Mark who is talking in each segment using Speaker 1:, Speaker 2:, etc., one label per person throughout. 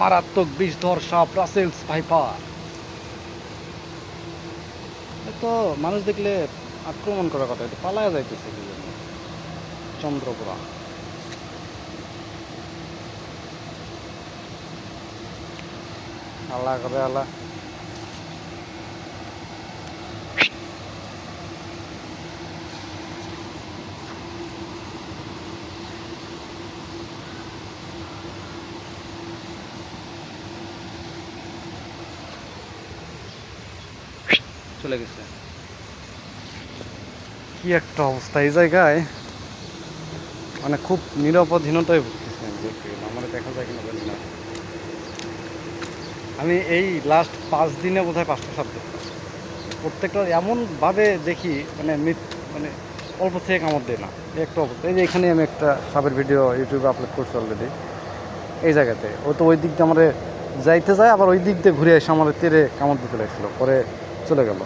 Speaker 1: মারাত্মক বিষধর সাপ রাসেলস ভাইপার তো মানুষ দেখলে আক্রমণ করার কথা এটা পালায়া যাইতেছে? চন্দ্রপুরা। আল্লাহ করে আল্লাহ। চলে গেছে। কি একটা অবস্থা, এই জায়গায় মানে খুব নিরাপদহীনতায় ভুগতেছে আমার দেখা যায় কিনা জানি না। আমি এই লাস্ট পাঁচ দিনে বোধ হয় পাঁচটা সাপ দেখলাম। প্রত্যেকটা এমনভাবে দেখি মানে মানে অল্প থেকে কামড় দেয় না। একটা অবস্থা, এই যে এখানে আমি একটা সাপের ভিডিও ইউটিউবে আপলোড করছি অলরেডি এই জায়গাতে, ও তো ওই দিক দিয়ে আমার যাইতে যায় আবার ওই দিক দিয়ে ঘুরে এসে আমার তীরে কামড় দিতে লাগছিল। পরে চলে গেল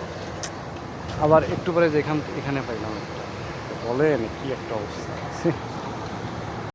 Speaker 1: আবার একটু পরে যেখান এখানে পাইলাম বলেন কি একটা অবস্থা।